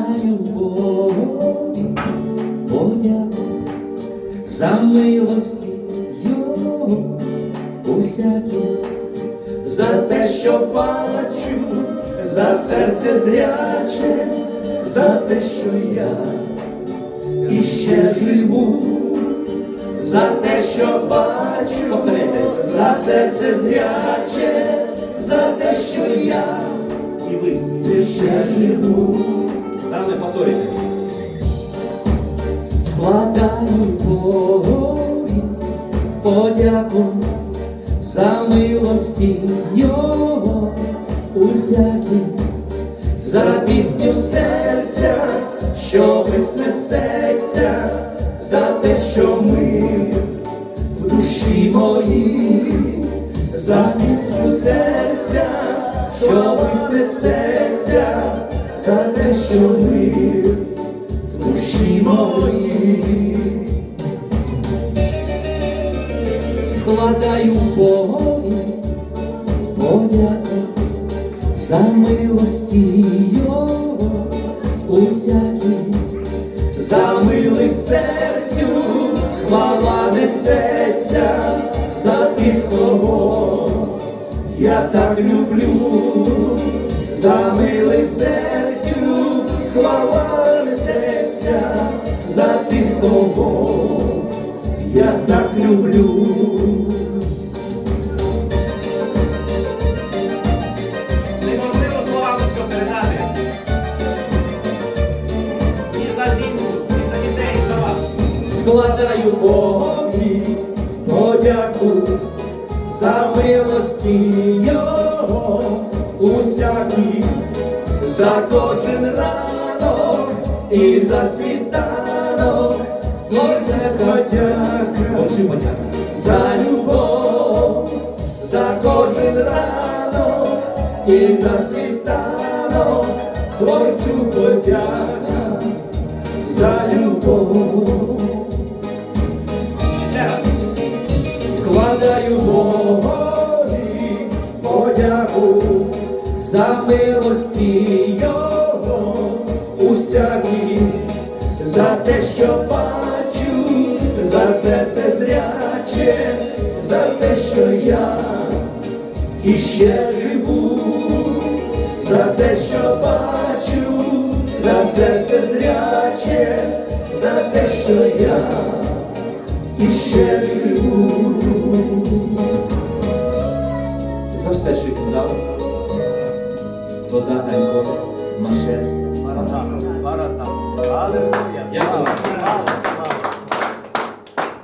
Віддаю Богові подяку за милості його усякі, за те, що бачу, за серце зряче, за те, що я іще живу, за те, що бачу, Повторяйте. за серце зряче, за те, що я і ви ще живу. Саме складаю Богові подяку за милості Його. Усякі, за пісню серця, що виснесеться, за те, що ми в душі моїй, за пісню серця, що виснесеться, за те, що ми в душі моїй. Складаю Богові подяку за милості Його усякі, за милість серцю хвала несеться, за тих, кого я так люблю, тих, кого я так люблю. Неможливо словами що передати. І за жінку, і за дітей, і складаю Богові подяку за милості Його усякі, за кожен ранок і за світанок, Тільки подяка, Оцю подяку. за любов, за кожен ранок і за світанок, Творцю подяка за любов. Складаю Богові подяку за милості Його усякі, за те, що бачу, за серце зряче, за те, що я іще живу, за те, що бачу, за серце зряче, за те, що я і ще живу. За все, що він дав, то да Енко, Маше. Маратон. Маратон. Aleluya. Ya.